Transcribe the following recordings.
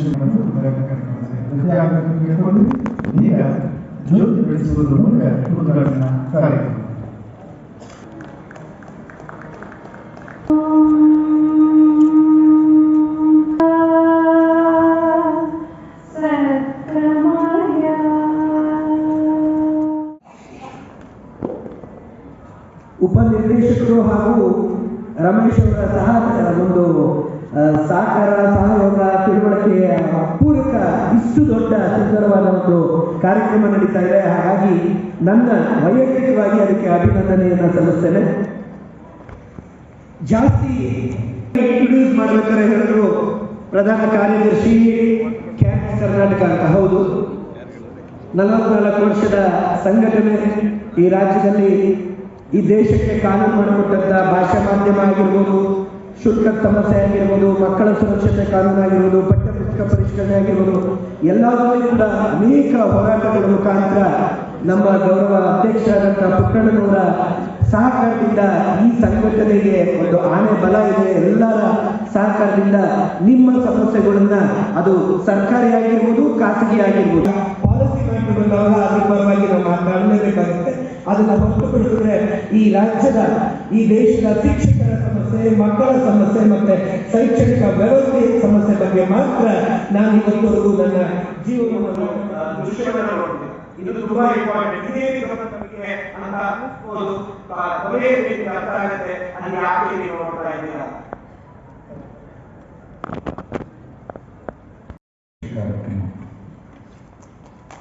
ಅಧಿವೇಶನ ಮಾಡಿಕೊಂಡು ಈಗ ಜ್ಯೋತಿ ಬೆಳೆಸುವುದರ ಉಪನಿರ್ದೇಶಕರು ಹಾಗೂ ರಮೇಶ್ ಅವರ ಸಹ ಒಂದು ಸಹಕಾರ ಸಹಯೋಗ, ತಿಳುವಳಿಕೆ ಅಪೂರ್ವಕ ಇಷ್ಟು ದೊಡ್ಡ, ಸುಂದರವಾದ ಒಂದು ಕಾರ್ಯಕ್ರಮ ನಡೀತಾ ಇದೆ. ಹಾಗಾಗಿ ನನ್ನ ವೈಯಕ್ತಿಕವಾಗಿ ಅದಕ್ಕೆ ಅಭಿನಂದನೆಯನ್ನು ಸಲ್ಲಿಸ್ತೇನೆ. ಜಾಸ್ತಿ ಇಂಟ್ರೊಡ್ಯೂಸ್ ಮಾಡ್ಬೇಕಾದ್ರೆ ಹೇಳಿದ್ರು ಪ್ರಧಾನ ಕಾರ್ಯದರ್ಶಿ ಕ್ಯಾಂಪ್ ಕರ್ನಾಟಕ ಅಂತ. ಹೌದು. ನಲವತ್ನಾಲ್ಕು ವರ್ಷದ ಸಂಘಟನೆ ಈ ರಾಜ್ಯದಲ್ಲಿ ಈ ದೇಶಕ್ಕೆ ಕಾನೂನು ಮಾಡಿಕೊಟ್ಟಂತ ಭಾಷಾ ಮಾಧ್ಯಮ ಆಗಿರ್ಬೋದು ಶುಲ್ಕದ ಸಮಸ್ಯೆ ಆಗಿರ್ಬೋದು, ಮಕ್ಕಳ ಸುರಕ್ಷತೆ ಕಾನೂನು ಆಗಿರ್ಬೋದು ಪಠ್ಯಪುಸ್ತಕ ಪರಿಷ್ಕರಣೆ ಆಗಿರ್ಬೋದು, ಎಲ್ಲದರಲ್ಲೂ ಕೂಡ ಅನೇಕ ಹೋರಾಟಗಳ ಮುಖಾಂತರ ನಮ್ಮ ಗೌರವ ಅಧ್ಯಕ್ಷರಾದಂಥ ಪುಟ್ಟಣ್ಣನವರ ಸಹಕಾರದಿಂದ ಈ ಸಂಘಟನೆಗೆ ಒಂದು ಆನೆ ಬಲ ಇದೆ. ಎಲ್ಲರ ಸಹಕಾರದಿಂದ ನಿಮ್ಮ ಸಮಸ್ಯೆಗಳನ್ನ ಅದು ಸರ್ಕಾರಿ ಆಗಿರ್ಬೋದು, ಖಾಸಗಿ ಆಗಿರ್ಬೋದು. ಪಾಲಿಸಿ ಮಾಡಿಕೊಂಡಾಗ ಅದ್ರ ಪರವಾಗಿ ನಾವು ಮಾತನಾಡಲೇಬೇಕಾಗುತ್ತೆ. ಅದನ್ನ ಹೊರತುಪಡಿಸಿದ್ರೆ ಈ ರಾಜ್ಯದ, ಈ ದೇಶದ ಶಿಕ್ಷಕರ ಸಮಸ್ಯೆ, ಮಕ್ಕಳ ಸಮಸ್ಯೆ ಮತ್ತೆ ಶೈಕ್ಷಣಿಕ ವ್ಯವಸ್ಥೆ ಸಮಸ್ಯೆ ಬಗ್ಗೆ ಮಾತ್ರ ನಾನು ಇವತ್ತವರೆಗೂ ನನ್ನ ಜೀವನವನ್ನು ಇದು ತುಂಬಾ ಇಂಪಾರ್ಟೆಂಟ್ ಇದೇ ಅಂತ ಅರ್ಥ ಆಗುತ್ತೆ. ಅಲ್ಲಿ ಯಾಕೆ ನೀವು ನೋಡ್ತಾ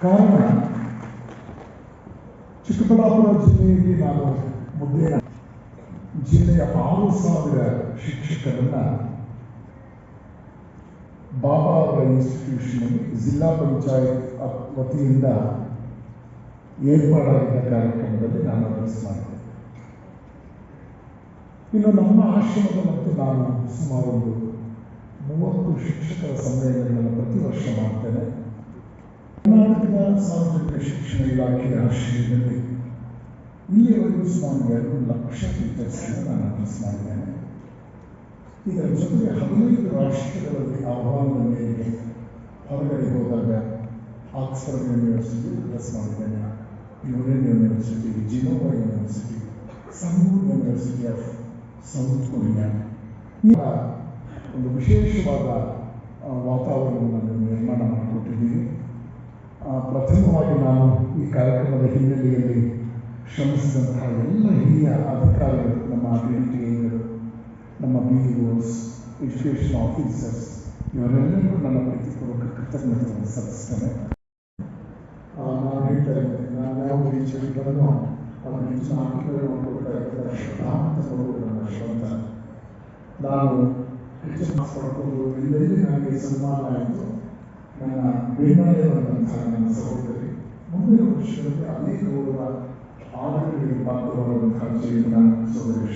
ಕಾರಣ, ಚಿಕ್ಕಬಳ್ಳಾಪುರ ಜಿಲ್ಲೆಯಲ್ಲಿ ನಾನು ಮುದ್ದೆ ಜಿಲ್ಲೆಯ ಆರು ಸಾವಿರ ಶಿಕ್ಷಕರನ್ನ ಬಾಬಾ ಅವರ ಇನ್ಸ್ಟಿಟ್ಯೂಷನ್ ಜಿಲ್ಲಾ ಪಂಚಾಯತ್ ವತಿಯಿಂದ ಏರ್ಪಾಡಾಗಿದ್ದ ಕಾರ್ಯಕ್ರಮದಲ್ಲಿ ನಾನು ಅಡ್ರೆಸ್ ಮಾಡಿದೆ. ಇನ್ನು ನಮ್ಮ ಆಶ್ರಮದ ಮತ್ತು ನಾನು ಸುಮಾರು ಒಂದು ಮೂವತ್ತು ಶಿಕ್ಷಕರ ಸಮ್ಮೇಳನಗಳನ್ನು ಪ್ರತಿ ವರ್ಷ ಮಾಡ್ತೇನೆ. ಕರ್ನಾಟಕದ ಸಾರ್ವಜನಿಕ ಶಿಕ್ಷಣ ಇಲಾಖೆಯ ಆಶ್ರಯದಲ್ಲಿ ಇಲ್ಲಿಯವರೆಗೂ ಸುಮಾರು ಎರಡು ಲಕ್ಷ ಟೀಚರ್ಸ್ಗಳನ್ನು ನಾನು ಅಭ್ಯಾಸ ಮಾಡಿದ್ದೇನೆ ಇದರ ಜೊತೆಗೆ ಹದಿನೈದು ರಾಷ್ಟ್ರಗಳಲ್ಲಿ ಆಹ್ವಾನದ ಮೇಲೆ ಹೊರಗಡೆ ಹೋದಾಗ ಆಕ್ಸ್ಫರ್ಡ್ ಯೂನಿವರ್ಸಿಟಿ ಅಭ್ಯಾಸ ಮಾಡಿದ್ದೇನೆ ಯೂನಿಯನ್ ಯೂನಿವರ್ಸಿಟಿ, ಜಿನೋವಾ ಯೂನಿವರ್ಸಿಟಿ, ಸಂಗೂರ್ ಯೂನಿವರ್ಸಿಟಿ ಆಫ್ ಸೌತ್ ಕೊರಿಯಾ. ಈಗ ಒಂದು ವಿಶೇಷವಾದ ವಾತಾವರಣವನ್ನು ನಿರ್ಮಾಣ ಮಾಡಿಕೊಟ್ಟಿದ್ದೀನಿ. ಪ್ರಥಮವಾಗಿ ನಾನು ಈ ಕಾರ್ಯಕ್ರಮದ ಹಿನ್ನೆಲೆಯಲ್ಲಿ ಶ್ರಮಿಸಿದಂತಹ ಎಲ್ಲ ಹಿರಿಯ ಅಧಿಕಾರಿಗಳು, ನಮ್ಮ ಟಿ ಎಗಳು ನಮ್ಮ ಬಿ ಓಸ್ ಎಜುಕೇಷನ್ ಆಫೀಸರ್ಸ್ ಇವರೆಲ್ಲರಿಗೂ ನನ್ನ ಪ್ರೀತಿಪೂರ್ವಕ ಕೃತಜ್ಞತೆಯನ್ನು ಸಲ್ಲಿಸ್ತೇನೆ ನಾನು ನಾನು ಅವರ ಹೆಚ್ಚಿನ ಇದ್ದಾರೆ ನಾನು ನನಗೆ ಸನ್ಮಾನ ಆಯಿತು. ನನ್ನ ಬೇನಾಯವಾದಂತಹ ನನ್ನ ಸಹೋದರಿ. ಮುಂದಿನ ವರ್ಷದಲ್ಲಿ ಅನೇಕ ಗೌರವ ಆಡಳಿತಕ್ಕೆ ಪಾತ್ರವಾದಂತಹ ಜೀವನ ಅವರು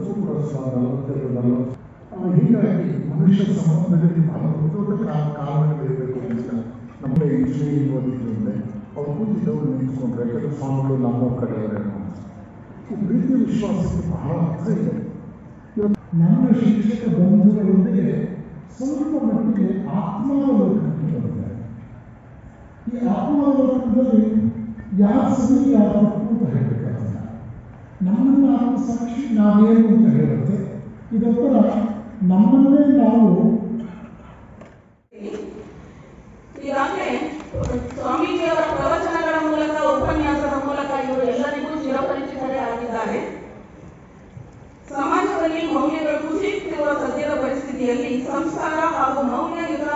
ಆ, ಇವತ್ತು ಕೂಡ ಸುಮಾರು ನಲವತ್ತೆರಡು ನಲವತ್ತು ಆ, ಹೀಗಾಗಿ ಮನುಷ್ಯ ಸಂಬಂಧಗಳಲ್ಲಿ ಬಹಳ ದೊಡ್ಡ ದೊಡ್ಡ ಕಾ- ಕಾರಣಗಳಿರಬೇಕು ಅಂತ ನಮ್ಮ ಇಂಜಿನಿಯರಿಂಗ್ ಓದಿದ್ರಿಂದ ಅವ್ರು ಕೂತಿದ್ದವರು ನಿಂತ್ಕೊಂಡ್ರೆ ಕೆಲವು ಸ್ವಾಮಿಗಳು ನಮ್ಮ ಕಡೆಯವರೇನೋ ಅಂತ ಈ ಪ್ರೀತಿ ವಿಶ್ವಾಸಕ್ಕೆ ಬಹಳ ಅರ್ಥ ಇದೆ ಇವತ್ತು ನನ್ನ ಶಿಕ್ಷಕ ಬಂಧುಗಳೊಂದಿಗೆ ಸ್ವಲ್ಪ ಮಟ್ಟಿಗೆ ಆತ್ಮಾವಲೋಕನಕ್ಕೆ ಬಂದಿದ್ದಾರೆ ಈ ಆತ್ಮಾವಲೋಕನದಲ್ಲಿ ಯಾರ ಸರಿ ಯಾರ ತಪ್ಪು ಅಂತ ಹೇಳಬೇಕಾಗಿಲ್ಲ ನಮ್ಮನ್ನ ಸಾಕ್ಷಿ ನಾವೇನು ಅಂತ ಹೇಳುತ್ತೆ. ಇದೊತ್ತರ ನಮ್ಮನ್ನೇ ನಾವು ಈಗಾಗಲೇ ಸ್ವಾಮೀಜಿಯವರ ಪ್ರವಚನಗಳ ಮೂಲಕ, ಉಪನ್ಯಾಸದ ಮೂಲಕ ಇವರು ಎಲ್ಲರಿಗೂ ಚಿರಪರಿಚಿತರೇ ಆಗಿದ್ದಾರೆ. ಸಮಾಜದಲ್ಲಿ ಮೌಲ್ಯಗಳು ಕುಸಿಯುತ್ತಿರುವ ಸದ್ಯದ ಪರಿಸ್ಥಿತಿಯಲ್ಲಿ ಸಂಸ್ಕಾರ ಹಾಗೂ ಮೌಲ್ಯಯುತ